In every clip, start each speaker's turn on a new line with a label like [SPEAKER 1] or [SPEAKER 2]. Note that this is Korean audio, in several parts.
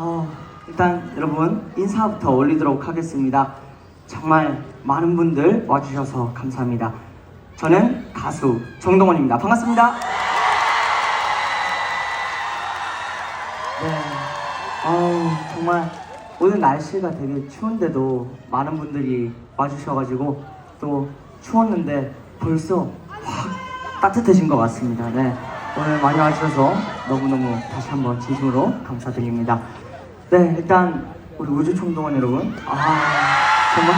[SPEAKER 1] 어, 일단 여러분 인사부터 올리도록 하겠습니다. 정말 많은 분들 와주셔서 감사합니다. 저는 가수 정동원입니다. 반갑습니다. 네, 어우, 정말 오늘 날씨가 되게 추운데도 많은 분들이 와주셔가지고 또 추웠는데 벌써 확 따뜻해진 것 같습니다. 네, 오늘 많이 와주셔서 너무너무 다시 한번 진심으로 감사드립니다. 네, 일단 우리 우주총동원 여러분, 아 정말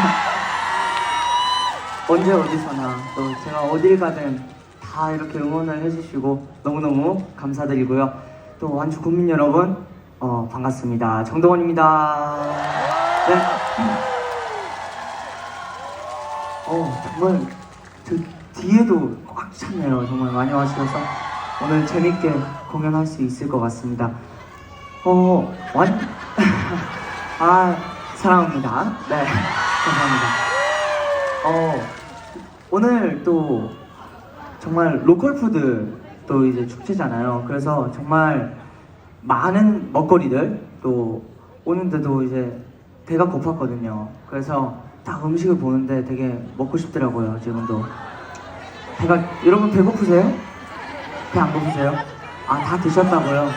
[SPEAKER 1] 언제 어디서나 또 제가 어딜 가든 다 이렇게 응원을 해주시고 너무너무 감사드리고요. 또 완주 국민 여러분 어, 반갑습니다. 정동원입니다. 네. 어 정말 저 뒤에도 꽉 찼네요. 정말 많이 와주셔서 오늘 재밌게 공연할 수 있을 것 같습니다. 어 완. 아 사랑합니다. 네 감사합니다. 어 오늘 또 정말 로컬 푸드 또 이제 축제잖아요. 그래서 정말 많은 먹거리들 또 오는데도 이제 배가 고팠거든요. 그래서 딱 음식을 보는데 되게 먹고 싶더라고요. 지금도 배가 여러분 배고프세요? 배 안 고프세요? 아 다 드셨다고요? 어,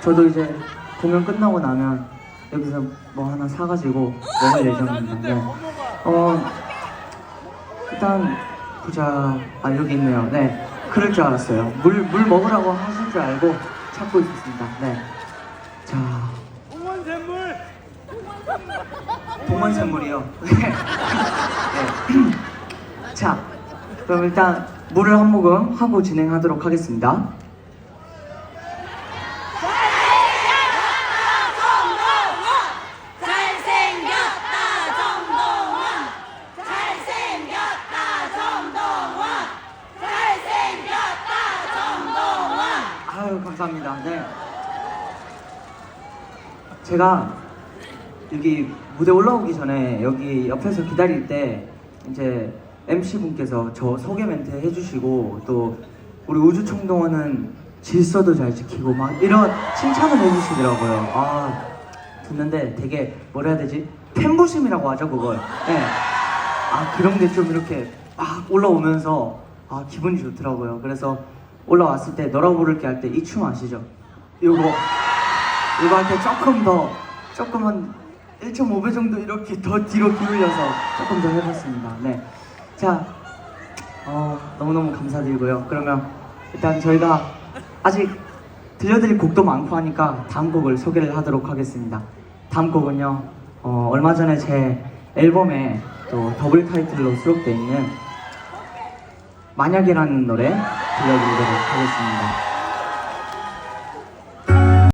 [SPEAKER 1] 저도 이제 공연 끝나고 나면 여기서 뭐 하나 사가지고 먹을 예정입니다. 네. 어 일단 보자 아 여기 있네요. 네 그럴 줄 알았어요. 물 물 먹으라고 하실 줄 알고 찾고 있었습니다. 네. 자
[SPEAKER 2] 동원샘물
[SPEAKER 1] 동원샘물이요. 네. 네. 자 그럼 일단 물을 한 모금 하고 진행하도록 하겠습니다
[SPEAKER 3] 정동원 잘생겼다 정동원 잘생겼다 정동원
[SPEAKER 1] 아유 감사합니다. 네. 제가 여기 무대 올라오기 전에 여기 옆에서 기다릴 때 이제 MC 분께서 저 소개 멘트 해주시고 또 우리 우주 총동원은 질서도 잘 지키고 막 이런 칭찬을 해주시더라고요. 아 듣는데 되게 뭐라 해야 되지? 팬부심이라고 하죠 그걸. 네. 아 그런 게 좀 이렇게 막 올라오면서 아 기분이 좋더라고요. 그래서 올라왔을 때 너라고 부를게 할 때 이 춤 아시죠? 이거 할때 조금 더 조금 한 1.5배 정도 이렇게 더 뒤로 기울여서 조금 더 해봤습니다. 네. 자, 어, 너무너무 감사드리고요. 그러면 일단 저희가 아직 들려드릴 곡도 많고 하니까 다음 곡을 소개를 하도록 하겠습니다. 다음 곡은요, 어, 얼마 전에 제 앨범에 또 더블 타이틀로 수록되어 있는 만약이라는 노래 들려드리도록 하겠습니다.